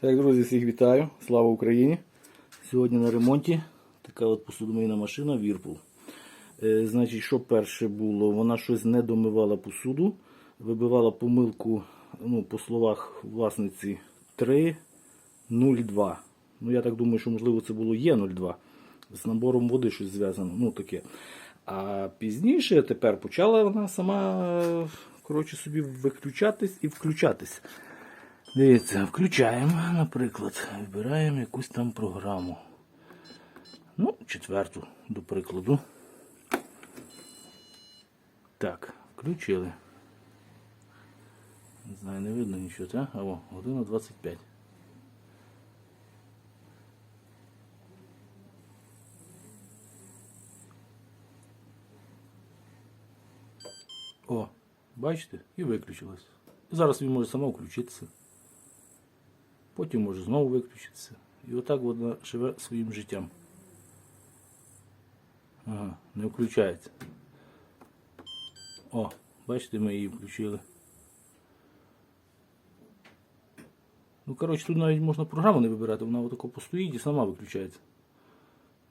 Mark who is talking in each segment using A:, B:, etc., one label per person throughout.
A: Так, друзі, всіх вітаю. Слава Україні! Сьогодні на ремонті така от посудомийна машина Whirlpool. Е, значить, що перше було? Вона щось не домивала посуду, вибивала помилку, ну, по словах власниці 3.02. Ну, я так думаю, що можливо це було Є02. З набором води щось зв'язано. Ну, таке. А пізніше тепер почала вона сама коротше, собі виключатись і включатись. Дивіться, включаємо, наприклад, вибираємо якусь там програму. Ну, четверту, до прикладу. Так, включили. Не знаю, не видно нічого, так? А о, година 25. О, бачите? І виключилось. Зараз він може сама включитися. Потім може знову виключитися. І отак вона живе своїм життям. Ага, не включається. О, бачите, ми її включили. Ну, коротше, тут навіть можна програму не вибирати, вона отако постоїть і сама виключається.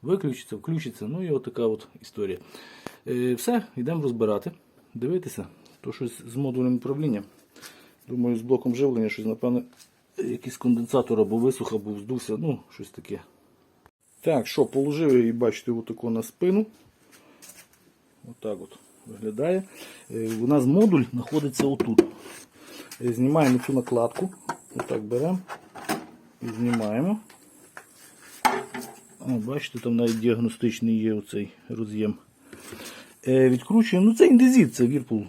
A: Виключиться, включиться, ну і отака от історія. Е, все, йдемо розбирати, дивитися. То щось з модулем управління. Думаю, з блоком живлення щось, напевно, якийсь конденсатор або висух, або вздувся, ну, щось таке. Так, що, положив її, бачите, отако на спину. Отак от виглядає. Е, У нас модуль знаходиться отут. Е, Знімаємо цю накладку. Отак беремо і знімаємо. О, бачите, там навіть діагностичний є оцей роз'єм. Е, Відкручуємо. Ну це індезіт, це Whirlpool.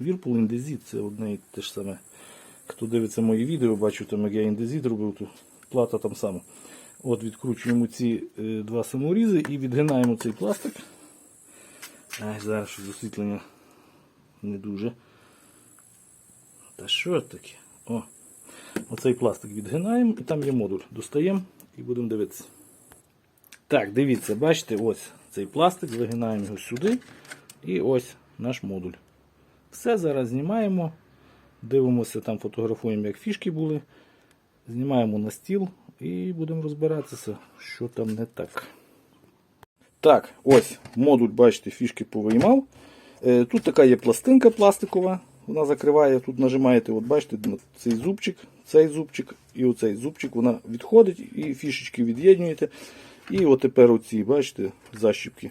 A: Whirlpool індезіт, це одне і те ж саме. Хто дивиться мої відео, бачу, там, як я індезіт робив, то плата там сама. От Відкручуємо ці е, два саморізи і відгинаємо цей пластик. Ай, зараз щось освітлення не дуже. Та що таке? О, оцей пластик відгинаємо і там є модуль. Достаємо і будемо дивитися. Так, дивіться, бачите, ось цей пластик, вигинаємо його сюди. І ось наш модуль. Все зараз знімаємо. Дивимося, там фотографуємо, як фішки були. Знімаємо на стіл і будемо розбиратися, що там не так. Так, ось модуль, бачите, фішки повиймав. Е, Тут така є пластинка пластикова, вона закриває, тут нажимаєте, от бачите, цей зубчик, цей зубчик і оцей зубчик, вона відходить і фішечки від'єднуєте. І от тепер оці, бачите, защіпки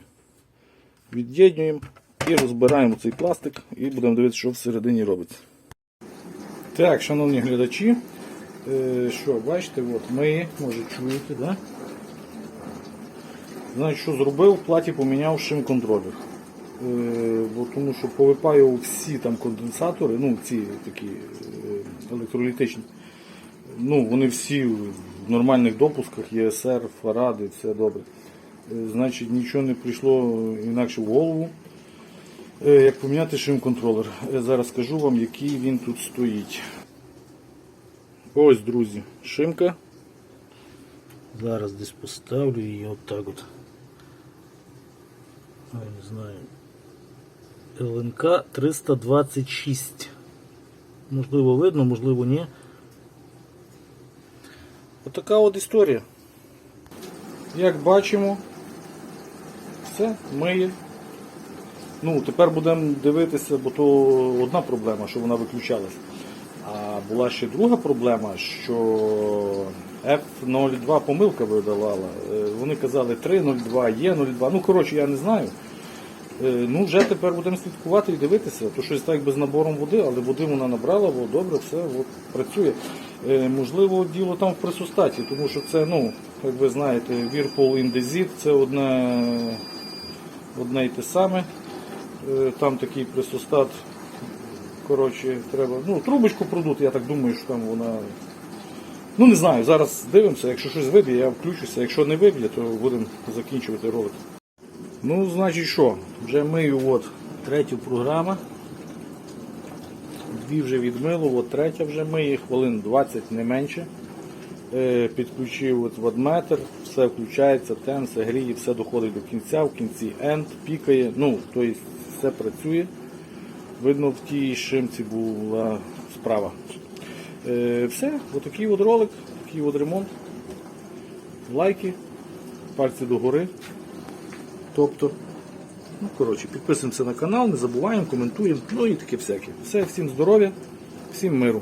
A: від'єднуємо і розбираємо цей пластик і будемо дивитися, що всередині робиться. Так, шановні глядачі, е, що, бачите, от ми, може чуєте, да? Значить, що зробив, в платі поміняв шим-контролер. Е, тому що повипаю всі там конденсатори, ну ці такі е, електролітичні, ну вони всі в нормальних допусках, ЄСР, фаради, все добре. Значить, нічого не прийшло інакше в голову. Е, Як поміняти шим-контролер. Я зараз скажу вам, який він тут стоїть. Ось, друзі, шимка. Зараз десь поставлю її отак от. Ой, не знаю. ЛНК 326. Можливо видно, можливо ні. Отака от історія. Як бачимо, все, миє. Ну, тепер будемо дивитися, бо то одна проблема, що вона виключалась. А була ще друга проблема, що F02 помилка видавала. Е, Вони казали 302, є 02. Ну, коротше, я не знаю. Е, Ну, вже тепер будемо слідкувати і дивитися. То щось так без набором води, але води вона набрала, бо добре, все от, працює. Е, Можливо, діло там в пресостаті, тому що це, ну, як ви знаєте, Whirlpool Indesit це одне, одне і те саме. Е, Там такий пресостат. Коротше, треба. Ну, трубочку продути, я так думаю, що там вона. Ну не знаю, зараз дивимося, якщо щось виб'є, я включуся. Якщо не виб'є, то будемо закінчувати ролик. Ну, значить що, вже мию от третю програму. Дві вже відмило, от третя вже миє, хвилин 20 не менше. Е, Підключив от вадметр, все включається, тен, гріє, все доходить до кінця, в кінці end, пікає, ну, тобто все працює. Видно, в тій шимці була справа. Е, все, отакий от ролик, такий от ремонт. Лайки, пальці догори. Тобто, ну, коротше, підписуємося на канал, не забуваємо, коментуємо, ну і таке всяке. Все, всім здоров'я, всім миру.